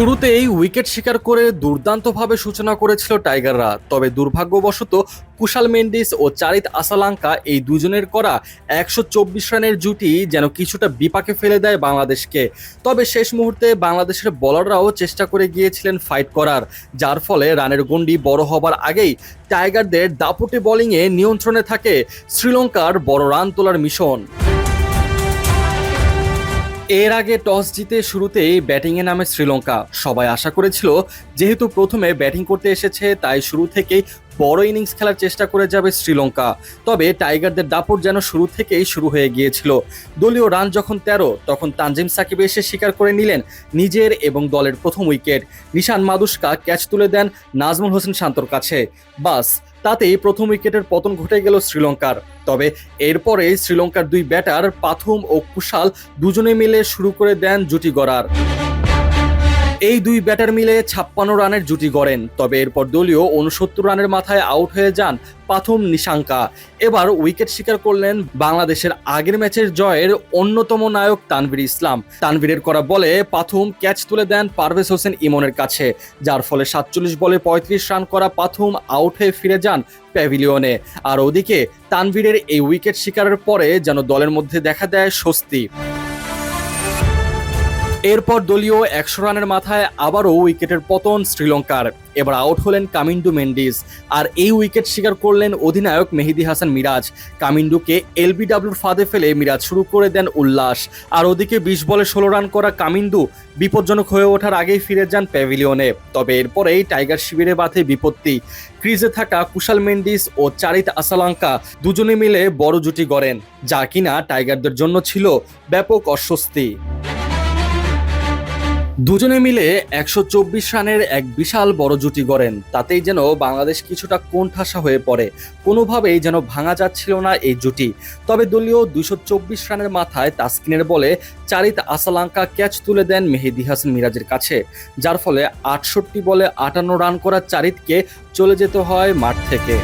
শুরুতেই উইকেট শিকার করে দুর্দান্তভাবে সূচনা করেছিল টাইগাররা, তবে দুর্ভাগ্যবশত কুশাল মেন্ডিস ও চারিত আসালাঙ্কা এই দুজনের করা একশো চব্বিশ রানের জুটি যেন কিছুটা বিপাকে ফেলে দেয় বাংলাদেশকে। তবে শেষ মুহূর্তে বাংলাদেশের বোলাররাও চেষ্টা করে গিয়েছিলেন ফাইট করার, যার ফলে রানের গন্ডি বড় হবার আগেই টাইগারদের দাপটে বোলিংয়ে নিয়ন্ত্রণে থাকে শ্রীলঙ্কার বড় রান তোলার মিশন। এর আগে টস জিতে শুরুতেই ব্যাটিংয়ে নামে শ্রীলঙ্কা। সবাই আশা করেছিল, যেহেতু প্রথমে ব্যাটিং করতে এসেছে, তাই শুরু থেকেই বড় ইনিংস খেলার চেষ্টা করে যাবে শ্রীলঙ্কা। তবে টাইগারদের দাপট যেন শুরু থেকেই শুরু হয়ে গিয়েছিল। দলীয় রান যখন তেরো, তখন তানজিম সাকিব এসে স্বীকার করে নিলেন নিজের এবং দলের প্রথম উইকেট। নিশান মাদুস্কা ক্যাচ তুলে দেন নাজমুল হোসেন শান্তর কাছে। বাস তাতেই প্রথম উইকেটের পতন ঘটে গেল শ্রীলঙ্কার। তবে এরপরে শ্রীলঙ্কার দুই ব্যাটার পাথুম ও কুশাল দুজনে মিলে শুরু করে দেন জুটি গড়ার। এই দুই ব্যাটার মিলে ছাপ্পান্ন রানের জুটি গড়েন, তবে এরপর দলীয় উনসত্তর রানের মাথায় আউট হয়ে যান পাথুম নিশাঙ্কা। এবার উইকেট শিকার করলেন বাংলাদেশের আগের ম্যাচের জয়ের অন্যতম নায়ক তানভীর ইসলাম। তানভীরের করা বলে পাথুম ক্যাচ তুলে দেন পারভেজ হোসেন ইমনের কাছে, যার ফলে সাতচল্লিশ বলে পঁয়ত্রিশ রান করা পাথুম আউট হয়ে ফিরে যান প্যাভিলিয়নে। আর ওদিকে তানভীরের এই উইকেট শিকারের পরে যেন দলের মধ্যে দেখা দেয় স্বস্তি। এরপর দলীয় একশো রানের মাথায় আবারও উইকেটের পতন শ্রীলঙ্কার। এবার আউট হলেন কামিন্ডু মেন্ডিস। আর এই উইকেট শিকার করলেন অধিনায়ক মেহেদি হাসান মিরাজ। কামিন্ডুকে এলবিডাব্লিউর ফাঁদে ফেলে মিরাজ শুরু করে দেন উল্লাস। আর ওদিকে বিশ বলে ষোলো রান করা কামিন্ডু বিপজ্জনক হয়ে ওঠার আগেই ফিরে যান প্যাভিলিয়নে। তবে এরপরেই টাইগার শিবিরে বাঁধে বিপত্তি। ক্রিজে থাকা কুশাল মেন্ডিস ও চারিত আসালাঙ্কা দুজনে মিলে বড় জুটি গড়েন, যা কিনা টাইগারদের জন্য ছিল ব্যাপক অস্বস্তি। দুজনে মিলে একশো চব্বিশ রানের এক বিশাল বড় জুটি গড়েন। তাতেই যেন বাংলাদেশ কিছুটা কোণঠাসা হয়ে পড়ে। কোনোভাবেই যেন ভাঙা যাচ্ছিল না এই জুটি। তবে দলীয় দুশো চব্বিশ রানের মাথায় তাসকিনের বলে চারিত আসালাঙ্কা ক্যাচ তুলে দেন মেহেদি হাসান মিরাজের কাছে। যার ফলে আটষট্টি বলে আটান্ন রান করা চারিতকে চলে যেতে হয় মাঠ থেকে।